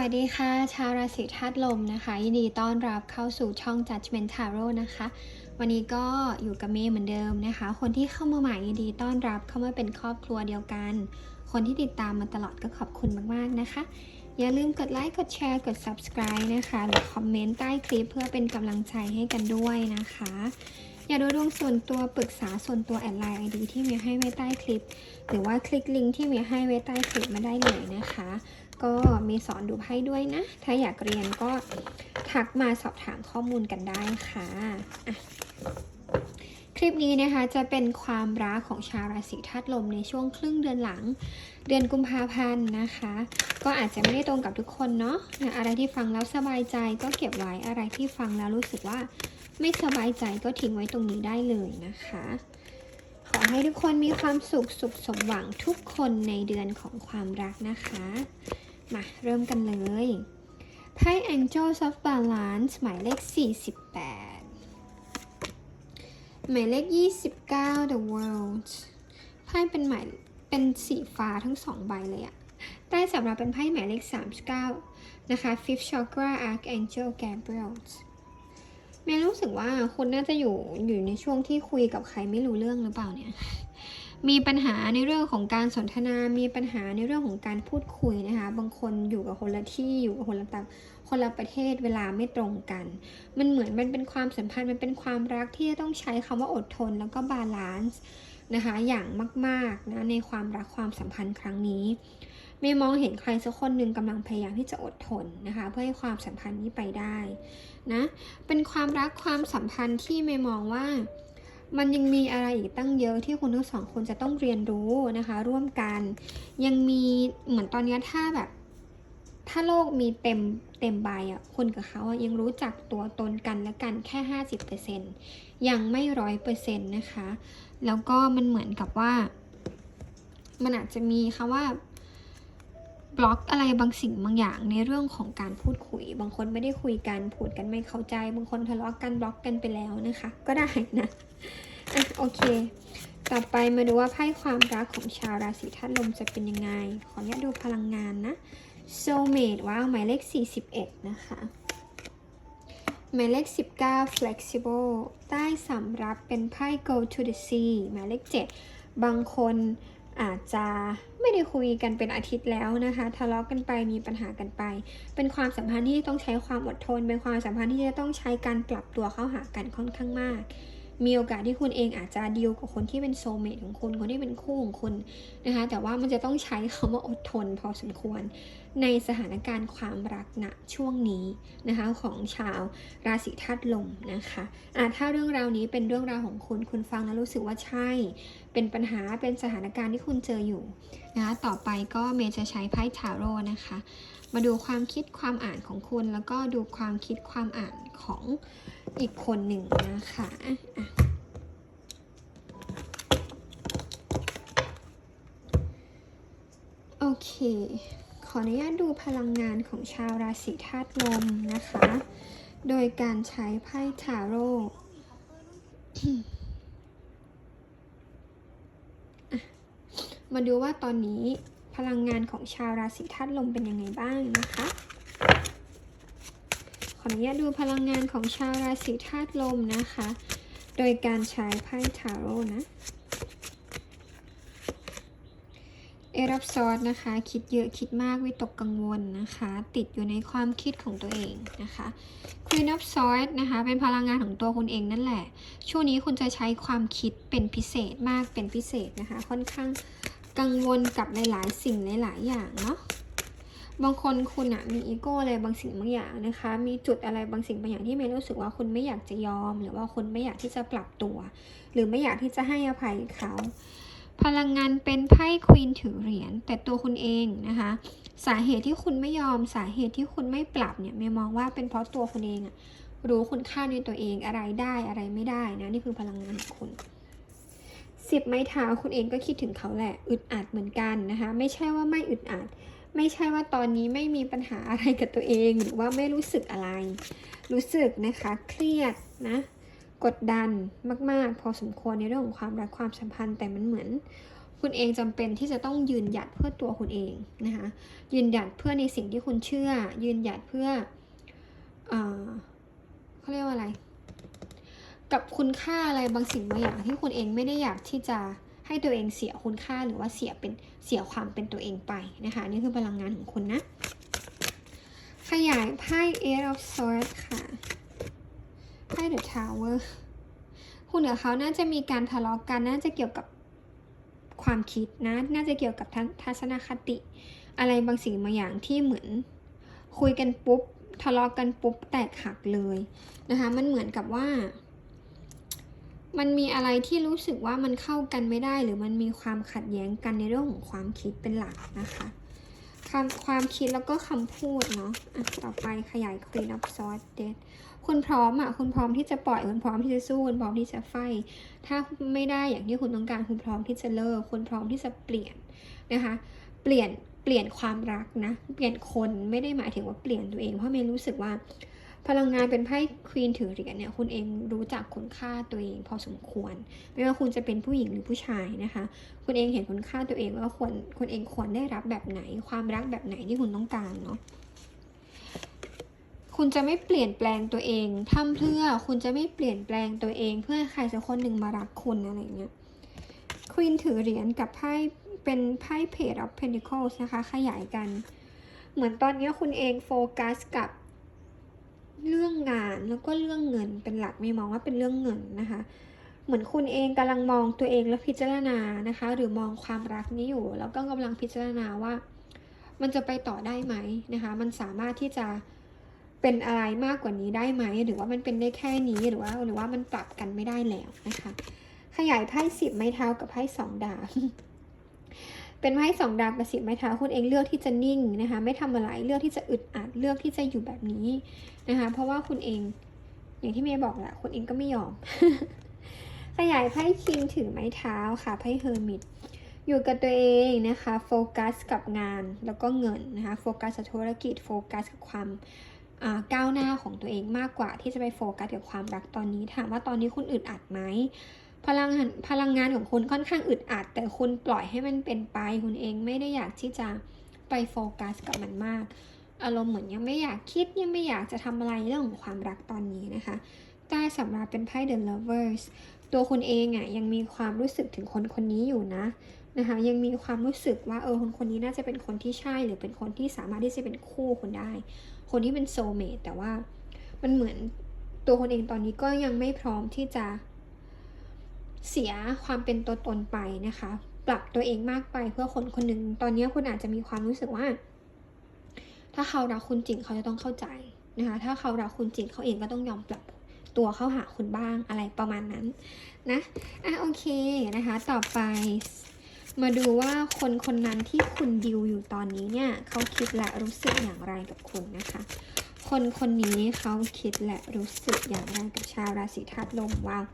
วัสดีค่ะ ชาวราศีธาตุลมนะคะ ยินดีต้อนรับเข้าสู่ช่อง Judgment Tarot นะคะ วันนี้ก็อยู่กับเมย์เหมือนเดิมนะคะ คนที่เข้ามาใหม่ยินดีต้อนรับเข้ามาเป็นครอบครัวเดียวกัน คนที่ติดตามมาตลอดก็ขอบคุณมากๆนะคะ อย่าลืมกดไลค์กดแชร์กด subscribe นะคะหรือคอมเมนต์ใต้คลิปเพื่อเป็นกำลังใจให้กันด้วยนะคะ อย่าดูดวงส่วนตัวปรึกษาส่วนตัวแอดไลน์ไอดีที่เมีให้ไว้ใต้คลิป หรือว่าคลิกลิงก์ที่เมีให้ไว้ใต้คลิปมาได้เลยนะคะ ก็มีสอนดูไพ่ด้วยนะ ถ้าอยากเรียนก็ทักมาสอบถามข้อมูลกันได้ค่ะะคลิปนี้นะคะจะเป็นความรักของชาวราศีธาตุลมในช่วงครึ่งเดือนหลัง เดือนกุมภาพันธ์นะคะ ก็อาจจะไม่ได้ตรงกับทุกคนเนาะอะไรที่ฟังแล้วสบายใจก็เก็บไว้อะไรที่ฟังแล้วรู้สึกว่าไม่สบายใจก็ทิ้งไว้ตรงนี้ได้เลยนะคะ ขอให้ทุกคนมีความสุขสุขสมหวังทุกคนในเดือนของความรักนะคะ มา เริ่มกันเลยไพ่ Angels of Balance หมายเลข 48 หมายเลข 29 The World ไพ่เป็นหมายเป็นสีฟ้าทั้งสองใบเลยอะใต้สำหรับเป็นไพ่หมายเลข 39 นะคะ Fifth Chakra Archangel Gabriel เมย์รู้สึกว่าคุณน่าจะอยู่อยู่ในช่วงที่คุยกับใครไม่รู้เรื่องหรือเปล่าเนี่ย มีปัญหาในเรื่องของการสนทนา มีปัญหาในเรื่องของการพูดคุยนะคะ บางคนอยู่กับคนละที่อยู่กับคนละต่างคนละประเทศเวลาไม่ตรงกัน มันเหมือนมันเป็นความสัมพันธ์มันเป็นความรักที่จะต้องใช้คำว่าอดทนแล้วก็บาลานซ์นะคะอย่างมากๆนะในความรักความสัมพันธ์ครั้งนี้ไม่มองเห็นใครสักคนหนึ่งกำลังพยายามที่จะอดทนนะคะเพื่อให้ความสัมพันธ์นี้ไปได้นะเป็นความรักความสัมพันธ์ที่ไม่มองว่า มันยังมีอะไรอีกตั้งเยอะที่คุณทั้งสองคนจะต้องเรียนรู้นะคะ ร่วมกัน ยังมีเหมือนตอนนี้ถ้าแบบ ถ้าโลกมีเต็มเต็มใบอะคนกับเขาอะยังรู้จักตัวตนกันและกันแค่ห้าสิบเปอร์เซ็นยังไม่ร้อยเปอร์เซ็นต์นะคะ แล้วก็มันเหมือนกับว่า มันอาจจะมีคำว่า บล็อกอะไรบางสิ่งบางอย่างในเรื่องของการพูดคุย บางคนไม่ได้คุยกันพูดกันไม่เข้าใจ บางคนทะเลาะกันบล็อกกันไปแล้วนะคะ ก็ได้นะอะโอเค ต่อไปมาดูว่าไพ่ความรักของชาวราศีธาตุลมจะเป็นยังไง ขออนุญาตดูพลังงานนะ soulmate ว้าวหมายเลข 41 นะคะหมายเลข 19 flexible ใต้สำรับเป็นไพ่ go to the sea หมายเลข 7 บางคน อาจจะไม่ได้คุยกันเป็นอาทิตย์แล้วนะคะ ทะเลาะกันไปมีปัญหากันไป เป็นความสัมพันธ์ที่ต้องใช้ความอดทน เป็นความสัมพันธ์ที่จะต้องใช้การปรับตัวเข้าหากันค่อนข้างมาก มีโอกาสที่คุณเองอาจจะดีลกับคนที่เป็นโซเมทของคุณ คนที่เป็นคู่ของคุณนะคะ แต่ว่ามันจะต้องใช้คำว่าอดทนพอสมควร ในสถานการณ์ความรักณช่วงนี้นะคะของชาวราศีธาตุลมนะคะอะถ้าเรื่องราวนี้เป็นเรื่องราวของคุณ คุณฟังแล้วรู้สึกว่าใช่ เป็นปัญหา เป็นสถานการณ์ที่คุณเจออยู่นะคะ ต่อไปก็เมย์จะใช้ไพ่ทาโร่นะคะ มาดูความคิดความอ่านของคุณ แล้วก็ดูความคิดความอ่านของ อีกคนหนึ่งนะคะโอเค ขออนุญาตดูพลังงานของชาวราศีธาตุลมนะคะ โดยการใช้ไพ่ทาโร่มาดูว่าตอนนี้พลังงานของชาวราศีธาตุลมเป็นยังไงบ้างนะคะ ออนุญาตดูพลังงานของชาวราศีธาตุลมนะคะ โดยการใช้ไพ่ทาโร่นะ เอรับซอสนะคะ คิดเยอะคิดมากวิตกกังวลนะคะ ติดอยู่ในความคิดของตัวเองนะคะ Queen of Swords นะคะ เป็นพลังงานของตัวคุณเองนั่นแหละ ช่วงนี้คุณจะใช้ความคิดเป็นพิเศษมากเป็นพิเศษนะคะ ค่อนข้างกังวลกับหลายๆสิ่งหลาย ๆ อย่างเนาะ บางคนคุณอะมีอีโก้อะไรบางสิ่งบางอย่างนะคะ มีจุดอะไรบางสิ่งบางอย่างที่ไม่รู้สึกว่าคุณไม่อยากจะยอม หรือว่าคุณไม่อยากที่จะปรับตัว หรือไม่อยากที่จะให้อภัยเขาพลังงานเป็นไพ่ควีนถือเหรียญแต่ตัวคุณเองนะคะ สาเหตุที่คุณไม่ยอมสาเหตุที่คุณไม่ปรับเนี่ยเมย์มองว่าเป็นเพราะตัวคุณเองอะรู้คุณค่าในตัวเองอะไรได้อะไรไม่ได้นะนี่คือพลังงานของคุณสิบไม้เท้าคุณเองก็คิดถึงเขาแหละอึดอัดเหมือนกันนะคะ ไม่ใช่ว่าไม่อึดอัด ไม่ใช่ว่าตอนนี้ไม่มีปัญหาอะไรกับตัวเอง หรือว่าไม่รู้สึกอะไร รู้สึกนะคะเครียดนะกดดันมาก ๆ พอสมควรในเรื่องของความรักความสัมพันธ์แต่มันเหมือน คุณเองจำเป็นที่จะต้องยืนหยัดเพื่อตัวคุณเองนะคะยืนหยัดเพื่อในสิ่งที่คุณเชื่อ ยืนหยัดเพื่อเออเขาเรียกว่าอะไร กับคุณค่าอะไรบางสิ่งบางอย่างที่คุณเองไม่ได้อยากที่จะ ให้ตัวเองเสียคุณค่าหรือว่าเสียเป็นเสียความเป็นตัวเองไปนะคะนี่คือพลังงานของคุณนะ ขยายไพ่ Eight of Swords ค่ะไพ่ The Tower คุณกับเขาน่าจะมีการทะเลาะกันน่าจะเกี่ยวกับความคิดนะ น่าจะเกี่ยวกับทัศทัศนคติ อะไรบางสิ่งบางอย่างที่เหมือนคุยกันปุ๊บทะเลาะกันปุ๊บแตกหักเลยนะคะ มันเหมือนกับว่า มันมีอะไรที่รู้สึกว่ามันเข้ากันไม่ได้ หรือมันมีความขัดแย้งกันในเรื่องของความคิดเป็นหลักนะคะคำความคิดแล้วก็คำพูดเนาะอะต่อไปขยาย Queen of Swords Death คุณพร้อมอะคุณพร้อมที่จะปล่อยคุณพร้อมที่จะสู้คุณพร้อมที่จะไฟถ้าไม่ได้อย่างที่คุณต้องการคุณพร้อมที่จะเลิกคุณพร้อมที่จะเปลี่ยนนะคะ เปลี่ยนเปลี่ยนความรักนะ เปลี่ยนคนไม่ได้หมายถึงว่าเปลี่ยนตัวเอง เพราะเมย์รู้สึกว่า พลังงานเป็นไพ่ควีนถือเหรียญเนี่ยคุณเองรู้จักคุณค่าตัวเองพอสมควร ไม่ว่าคุณจะเป็นผู้หญิงหรือผู้ชายนะคะ คุณเองเห็นคุณค่าตัวเองว่าควรคุณเองควรได้รับแบบไหน ความรักแบบไหนที่คุณต้องการเนาะคุณจะไม่เปลี่ยนแปลงตัวเองทำเพื่อคุณจะไม่เปลี่ยนแปลงตัวเอง เพื่อใครสักคนหนึ่งมารักคุณอะไรเงี้ยควีนถือเหรียญกับไพ่เป็นไพ่เพจ of pentacles นะคะ ขยายกัน เหมือนตอนนี้คุณเองโฟกัสกับ เรื่องงานแล้วก็เรื่องเงินเป็นหลักไม่มองว่าเป็นเรื่องเงินนะคะ เหมือนคุณเองกำลังมองตัวเองและพิจารณานะคะ หรือมองความรักนี้อยู่ แล้วก็กำลังพิจารณาว่า มันจะไปต่อได้ไหมนะคะ มันสามารถที่จะเป็นอะไรมากกว่านี้ได้ไหม หรือว่ามันเป็นได้แค่นี้หรือว่า หรือว่ามันปรับกันไม่ได้แล้วนะคะ ขยายไพ่สิบไม้เท้ากับไพ่สองดาบ เป็นไพ่สองดาบกับสิบไม้เท้าคุณเองเลือกที่จะนิ่งนะคะไม่ทำอะไรเลือกที่จะอึดอัดเลือกที่จะอยู่แบบนี้นะคะเพราะว่าคุณเองอย่างที่เมย์บอกแหละคุณเองก็ไม่ยอม ขยายไพ่คิงถือไม้เท้าค่ะไพ่เฮอร์มิตอยู่กับตัวเองนะคะโฟกัสกับงานแล้วก็เงินนะคะโฟกัสกับธุรกิจโฟกัสกับความก้าวหน้าของตัวเองมากกว่าที่จะไปโฟกัสกับความรักตอนนี้ถามว่าตอนนี้คุณอึดอัดไหม พลังพลังงานของคุณค่อนข้างอึดอัด แต่คุณปล่อยให้มันเป็นไป คุณเองไม่ได้อยากที่จะไปโฟกัสกับมันมาก อารมณ์เหมือนยังไม่อยากคิดยังไม่อยากจะทำอะไรเรื่องของความรักตอนนี้นะคะใต้สำรับเป็นไพ่ The Lovers ตัวคุณเองอะ่ะยังมีความรู้สึกถึงคนคนนี้อยู่นะนะคะยังมีความรู้สึกว่าเออคนคนนี้น่าจะเป็นคนที่ใช่ หรือเป็นคนที่สามารถที่จะเป็นคู่คุณได้ คนที่เป็นโซเมตแต่ว่ามันเหมือนตัวคนเองตอนนี้ก็ยังไม่พร้อมที่จะ เสียความเป็นตัวตนไปนะคะ ปรับตัวเองมากไปเพื่อคนคนหนึ่งตอนนี้คุณอาจจะมีความรู้สึกว่า ถ้าเขารักคุณจริงเขาจะต้องเข้าใจนะคะ ถ้าเขารักคุณจริงเขาเองก็ต้องยอมปรับตัวเข้าหาคุณบ้างอะไรประมาณนั้นนะอะโอเคนะคะ ต่อไปมาดูว่าคนคนนั้นที่คุณดิวอยู่ตอนนี้เนี่ยเขาคิดและรู้สึกอย่างไรกับคุณนะคะ คนคนนี้เขาคิดและรู้สึกอย่างไรกับชาวราศีธาตุลมว้าว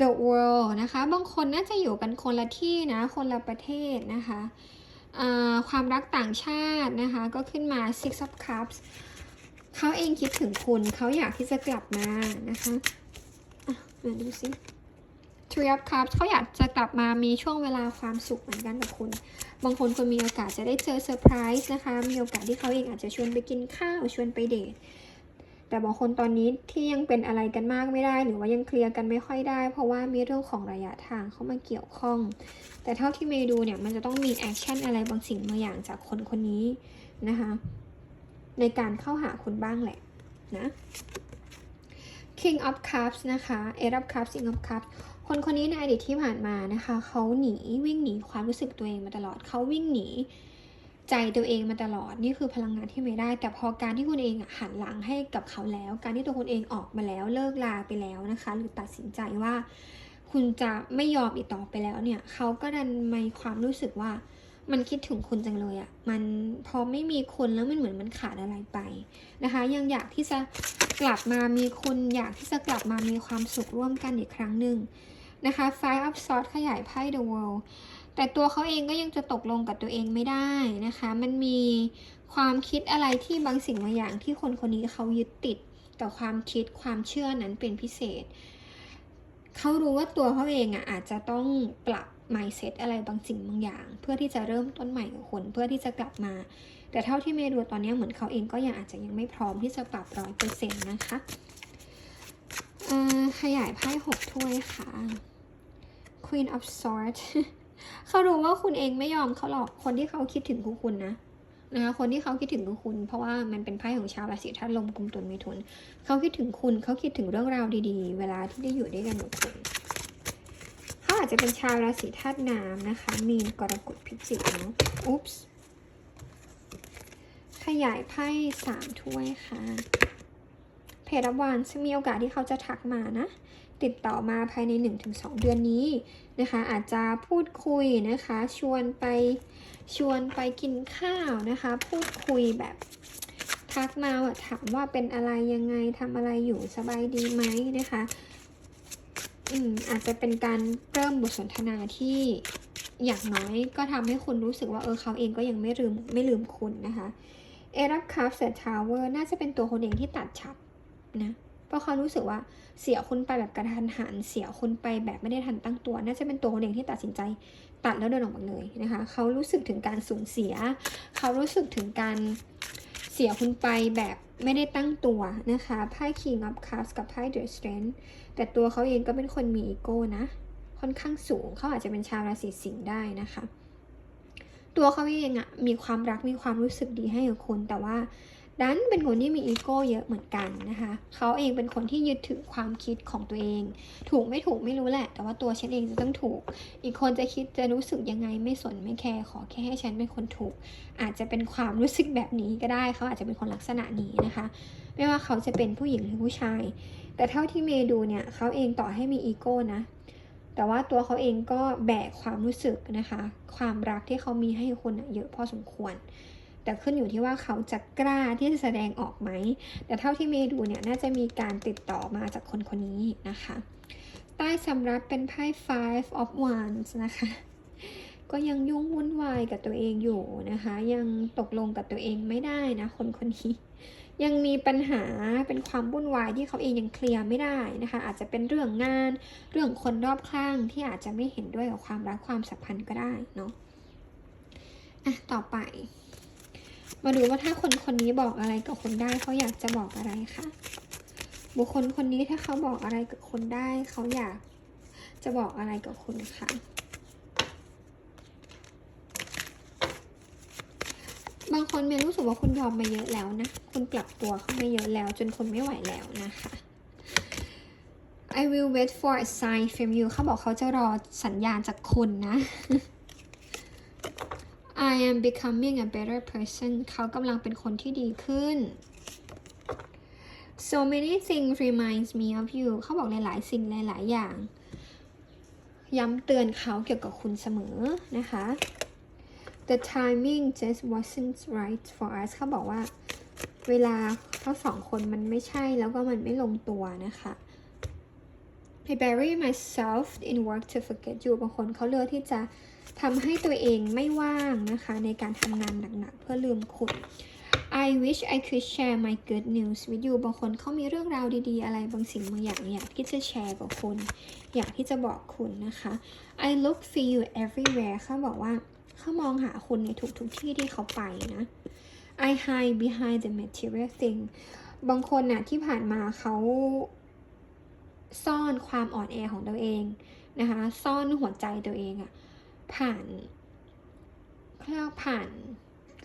The World นะคะ บางคนน่าจะอยู่กันคนละที่นะ คนละประเทศนะคะความรักต่างชาตินะคะ ก็ขึ้นมา Six of Cups เขาเองคิดถึงคุณ เขาอยากที่จะกลับมานะคะอะมาดูสิ Three of Cups เขาอยากจะกลับมามีช่วงเวลาความสุขเหมือนกันกับคุณ บางคนคนมีโอกาสจะได้เจอเซอร์ไพรส์นะคะ มีโอกาสที่เขาเองอาจจะชวนไปกินข้าว ชวนไปเดท แต่บางคนตอนนี้ที่ยังเป็นอะไรกันมากไม่ได้ หรือว่ายังเคลียร์กันไม่ค่อยได้ เพราะว่ามีเรื่องของระยะทางเข้ามาเกี่ยวข้อง แต่เท่าที่เมย์ดูเนี่ยมันจะต้องมีแอคชั่นอะไรบางสิ่งบางอย่างจากคนคนนี้นะคะ ในการเข้าหาคุณบ้างแหละนะ King of Cups นะคะ Eight of Cups King of Cups คนคนนี้ในอดีตที่ผ่านมานะคะ เขาหนีวิ่งหนีความรู้สึกตัวเองมาตลอดเขาวิ่งหนี ใจตัวเองมาตลอดนี่คือพลังงานที่ไม่ได้ แต่พอการที่คุณเองหันหลังให้กับเขาแล้ว การที่ตัวคุณเองออกมาแล้วเลิกลาไปแล้วนะคะ หรือตัดสินใจว่า คุณจะไม่ยอมอีกต่อไปแล้วเนี่ยเขาก็ดันมีความรู้สึกว่ามันคิดถึงคุณจังเลยอะ่ะ มันพอไม่มีคุณแล้วมันเหมือนมันขาดอะไรไปนะคะ ยังอยากที่จะกลับมามีคุณอยากที่จะกลับมามีความสุขร่วมกันอีกครั้งหนึ่งนะคะ Five of Swords ขยายไพ่ The World แต่ตัวเขาเองก็ยังจะตกลงกับตัวเองไม่ได้นะคะ มันมีความคิดอะไรที่บางสิ่งบางอย่างที่คนคนนี้เขายึดติดกับความคิดความเชื่อนั้นเป็นพิเศษ เขารู้ว่าตัวเขาเองอะอาจจะต้องปรับ mindset อะไรบางสิ่งบางอย่าง เพื่อที่จะเริ่มต้นใหม่กับคนเพื่อที่จะกลับมา แต่เท่าที่เมย์ดูตอนนี้เหมือนเขาเองก็ยังอาจจะยังไม่พร้อมที่จะปรับร้อยเปอร์เซ็นต์นะคะขยายไพ่หกถ้วยค่ะ Queen of Swords เขารู้ว่าคุณเองไม่ยอมเขาหรอกคนที่เขาคิดถึงคือคุณนะนะคะคนที่เขาคิดถึงคือคุณ เพราะว่ามันเป็นไพ่ของชาวราศีธาตุลมกุมตุลมิถุนเขาคิดถึงคุณเขาคิดถึงเรื่องราวดีๆ เวลาที่ได้อยู่ด้วยกันกับคุณเขาอาจจะเป็นชาวราศีธาตุน้ำนะคะ มีนกรกฎพิจิกเนาะอุ๊ปส์ขยายไพ่สามถ้วยค่ะเพจรับวานซึ่งมีโอกาสที่เขาจะทักมานะ ติดต่อมาภายใน 1-2 เดือนนี้นะคะ อาจจะพูดคุยนะคะ ชวนไปชวนไปกินข้าวนะคะ พูดคุยแบบทักมาถามว่าเป็นอะไรยังไงทำอะไรอยู่สบายดีไหมนะคะอืมอาจจะเป็นการเริ่มบทสนทนาที่อย่างน้อยก็ทำให้คุณรู้สึกว่าเออเขาเองก็ยังไม่ลืมไม่ลืมคุณนะคะเอรักคัฟเซทาวเวอร์น่าจะเป็นตัวคนเองที่ตัดฉับนะ เพราะเขารู้สึกว่าเสียคุณไปแบบกระทันหัน เสียคุณไปแบบไม่ได้ทันตั้งตัว น่าจะเป็นตัวคนเองที่ตัดสินใจตัดแล้วเดินออกมาเลยนะคะ เขารู้สึกถึงการสูญเสีย เขารู้สึกถึงการเสียคุณไปแบบไม่ได้ตั้งตัวนะคะไพ่ King of Cups กับไพ่ The Strength แต่ตัวเขาเองก็เป็นคนมีอีโก้นะ ค่อนข้างสูง เขาอาจจะเป็นชาวราศีสิงห์ได้นะคะ ตัวเขาเองอะมีความรักมีความรู้สึกดีให้กับคุณแต่ว่า ดันเป็นคนที่มีอีโก้เยอะเหมือนกันนะคะเขาเองเป็นคนที่ยึดถือความคิดของตัวเอง ถูกไม่ถูกไม่รู้แหละ แต่ว่าตัวฉันเองจะต้องถูก อีกคนจะคิดจะรู้สึกยังไงไม่สนไม่แคร์ขอแค่ให้ฉันเป็นคนถูก อาจจะเป็นความรู้สึกแบบนี้ก็ได้เขาอาจจะเป็นคนลักษณะนี้นะคะ ไม่ว่าเขาจะเป็นผู้หญิงหรือผู้ชาย แต่เท่าที่เมย์ดูเนี่ยเขาเองต่อให้มีอีโก้นะแต่ว่าตัวเขาเองก็แบกความรู้สึกนะคะ ความรักที่เขามีให้คุณเยอะพอสมควร แต่ขึ้นอยู่ที่ว่าเขาจะกล้าที่จะแสดงออกไหม แต่เท่าที่เมย์ดูเนี่ยน่าจะมีการติดต่อมาจากคนคนนี้นะคะ ใต้สำรับเป็นไพ่ five of wands นะคะ ก็ยังยุ่งวุ่นวายกับตัวเองอยู่นะคะ ยังตกลงกับตัวเองไม่ได้นะคนคนนี้ยังมีปัญหาเป็นความวุ่นวายที่เขาเองยังเคลียร์ไม่ได้นะคะ อาจจะเป็นเรื่องงาน เรื่องคนรอบข้างที่อาจจะไม่เห็นด้วยกับความรักความสัมพันธ์ก็ได้เนาะอะต่อไป มาดูว่าถ้าคนคนนี้บอกอะไรกับคนได้เขาอยากจะบอกอะไรคะบุคคลคนนี้ถ้าเขาบอกอะไรกับคนได้เขาอยากจะบอกอะไรกับคุณคะบางคนเมย์รู้สึกว่าคุณยอมมาเยอะแล้วนะ คุณปรับตัวเข้ามาเยอะแล้ว จนคนไม่ไหวแล้วนะคะ I will wait for a sign from you เขาบอกเขาจะรอสัญญาณจากคุณนะ I am becoming a better person เขากำลังเป็นคนที่ดีขึ้น so many things reminds me of you เขาบอกหลาย ๆ สิ่งหลาย ๆ อย่าง ย้ำเตือนเขาเกี่ยวกับคุณเสมอนะคะ the timing just wasn't right for us เขาบอกว่า เวลาทั้งสองคนมันไม่ใช่แล้วก็มันไม่ลงตัวนะคะ I bury myself in work to forget you บางคนเขาเลือกที่จะทำให้ตัวเองไม่ว่างนะคะ ในการทำงานหนักๆ เพื่อลืมคุณ I wish I could share my good news with you บางคนเขามีเรื่องราวดีๆ อะไรบางสิ่งบางอย่างอยากที่จะแชร์กับคุณ อยากที่จะบอกคุณนะคะ I look for you everywhere เขาบอกว่าเขามองหาคุณในทุกๆที่ที่เขาไปนะ I hide behind the material thing บางคนน่ะที่ผ่านมาเขา ซ่อนความอ่อนแอของตัวเองนะคะ ซ่อนหัวใจตัวเองอะผ่านเรียกว่าผ่าน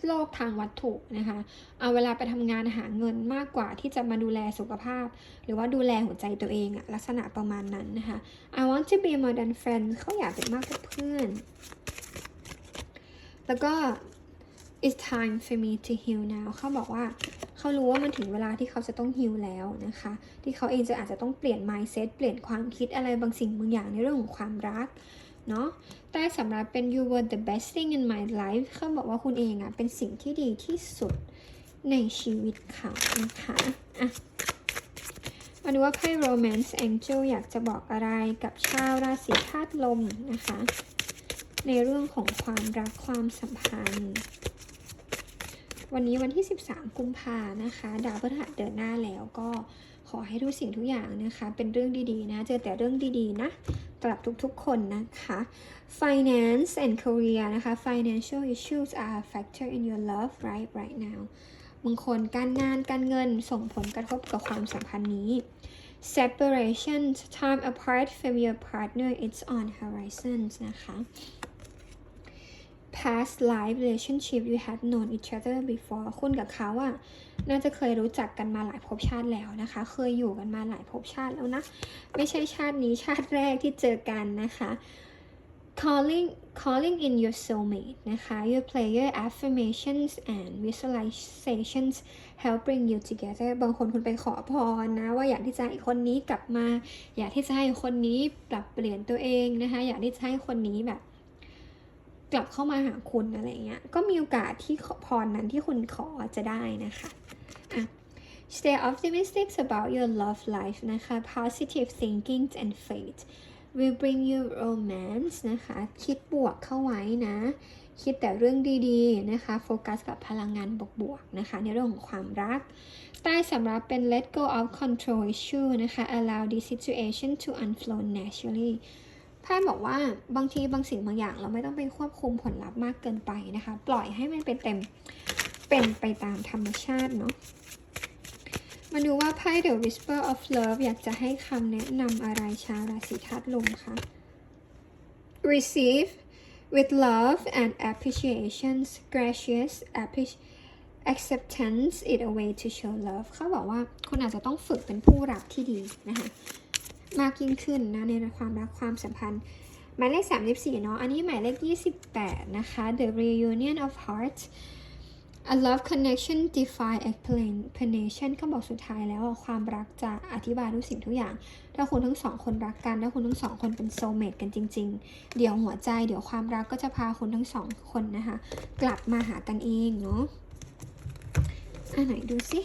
โลกทางวัตถุนะคะ เอาเวลาไปทำงานหาเงินมากกว่าที่จะมาดูแลสุขภาพ หรือว่าดูแลหัวใจตัวเองอะลักษณะประมาณนั้นนะคะ I want to be more than friends เขาอยากเป็นมากกว่าเพื่อน แล้วก็ it's time for me to heal now เขาบอกว่า เขารู้ว่ามันถึงเวลาที่เขาจะต้องฮิลแล้วนะคะ ที่เขาเองจะอาจจะต้องเปลี่ยน mindset เปลี่ยนความคิดอะไรบางสิ่งบางอย่างในเรื่องของความรักเนาะใต้สำหรับเป็น you were the best thing in my life เขาบอกว่าคุณเองอะเป็นสิ่งที่ดีที่สุดในชีวิตเขานะคะอะมาดูว่าไพ่ romance angel อยากจะบอกอะไรกับชาวราศีธาตุลมนะคะ ในเรื่องของความรักความสัมพันธ์ วันนี้วันที่ 13 กุมภานะคะ ดาวพฤหัสเดินหน้าแล้วก็ขอให้ทุกสิ่งทุกอย่างนะคะ เป็นเรื่องดีๆนะ เจอแต่เรื่องดีๆนะสำหรับทุกๆคนนะคะ finance and career นะคะ financial issues are a factor in your love right right now บางคนการงานการเงินส่งผลกระทบกับความสัมพันธ์นี้ separation time apart from your partner it's on horizons นะคะ past life relationship you had known each other before คุณกับเขาอะน่าจะเคยรู้จักกันมาหลายภพชาติแล้วนะคะ เคยอยู่กันมาหลายภพชาติแล้วนะ ไม่ใช่ชาตินี้ชาติแรกที่เจอกันนะคะ calling calling in your soulmate นะคะ your player affirmations and visualizations help bring you together บางคนคุณไปขอพรนะ ว่าอยากที่จะให้คนนี้กลับมา อยากที่จะให้คนนี้ปรับเปลี่ยนตัวเองนะคะ อยากที่จะให้คนนี้แบบ กลับเข้ามาหาคุณอะไรเงี้ย ก็มีโอกาสที่ขอพรนั้นที่คุณขอจะได้นะคะ Stay optimistic about your love life นะคะ Positive thinking and faith will bring you romance นะคะ คิดบวกเข้าไว้นะ คิดแต่เรื่องดีๆนะคะ โฟกัสกับพลังงานบวกๆนะคะ ในเรื่องของความรัก ใต้สำหรับเป็น let go of control issue นะคะ allow the situation to unflow naturally ไพ่บอกว่าบางทีบางสิ่งบางอย่าง เราไม่ต้องไปควบคุมผลลัพธ์มากเกินไปนะคะ ปล่อยให้มันเป็นเต็มเป็นไปตามธรรมชาติเนาะมาดูว่าไพ่ The Whisper of Love อยากจะให้คำแนะนำอะไรชาวราศีธาตุลมคะ Receive with love and appreciation gracious acceptance it a way to show love เขาบอกว่าคุณอาจจะต้องฝึกเป็นผู้รับที่ดีนะคะ มากยิ่งขึ้นนะในความรักความสัมพันธ์หมายเลข 34 เนาะ อันนี้หมายเลข 28 นะคะ The Reunion of Hearts A love connection defy explanation เขาบอกสุดท้ายแล้วความรักจะอธิบายทุกสิ่งทุกอย่าง ถ้าคุณทั้งสองคนรักกัน ถ้าคุณทั้งสองคนเป็นโซเมตกันจริง ๆ เดี๋ยวหัวใจ เดี๋ยวความรักก็จะพาคุณทั้งสองคนนะคะ กลับมาหากันเองเนาะ อันไหนดูสิ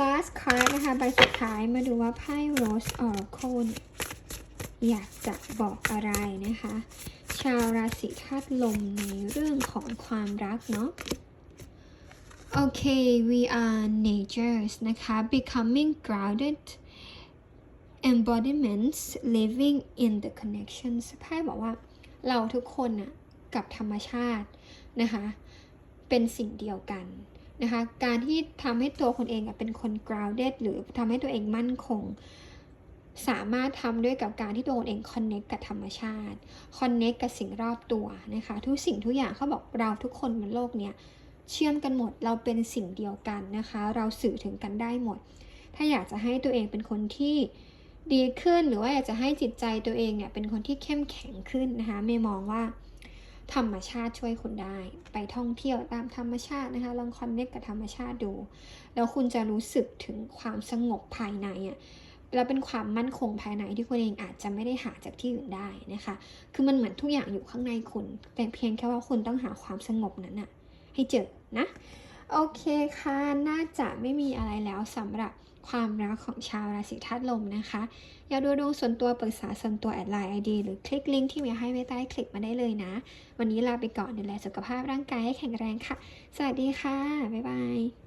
last card นะคะ ใบสุดท้ายมาดูว่าไพ่ Rose Oracle อยากจะบอกอะไรนะคะ ชาวราศีธาตุลมในเรื่องของความรักเนาะโอเค we are natures นะคะ becoming grounded embodiments living in the connections ไพ่บอกว่าเราทุกคนน่ะกับธรรมชาตินะคะ เป็นสิ่งเดียวกัน นะคะ การที่ทำให้ตัวคนเองเป็นคน grounded หรือทำให้ตัวเองมั่นคง สามารถทำด้วยกับการที่ตัวคนเอง connect กับธรรมชาติ connect กับสิ่งรอบตัวนะคะ ทุกสิ่งทุกอย่างเขาบอกเราทุกคนบนโลกเนี้ยเชื่อมกันหมดเราเป็นสิ่งเดียวกันนะคะ เราสื่อถึงกันได้หมด ถ้าอยากจะให้ตัวเองเป็นคนที่ดีขึ้นหรือว่าอยากจะให้จิตใจตัวเองเนี่ยเป็นคนที่เข้มแข็งขึ้นนะคะเมย์มองว่า ธรรมชาติช่วยคุณได้ ไปท่องเที่ยวตามธรรมชาตินะคะลองคอนเนคกับธรรมชาติดู แล้วคุณจะรู้สึกถึงความสงบภายในอะแล้วเป็นความมั่นคงภายในที่คุณเองอาจจะไม่ได้หาจากที่อื่นได้นะคะ คือมันเหมือนทุกอย่างอยู่ข้างในคุณ แต่เพียงแค่ว่าคุณต้องหาความสงบนั้นอะให้เจอนะ โอเคค่ะ น่าจะไม่มีอะไรแล้วสำหรับ ความรักของชาวราศีธาตุลมนะคะ อยากดูดวงส่วนตัวปรึกษาส่วนตัวแอดไลน์ไอดีหรือคลิกลิงก์ที่มีให้ไว้ใต้คลิกมาได้เลยนะ วันนี้ลาไปก่อนดูแลสุขภาพร่างกายให้แข็งแรงค่ะ สวัสดีค่ะ บ๊ายบาย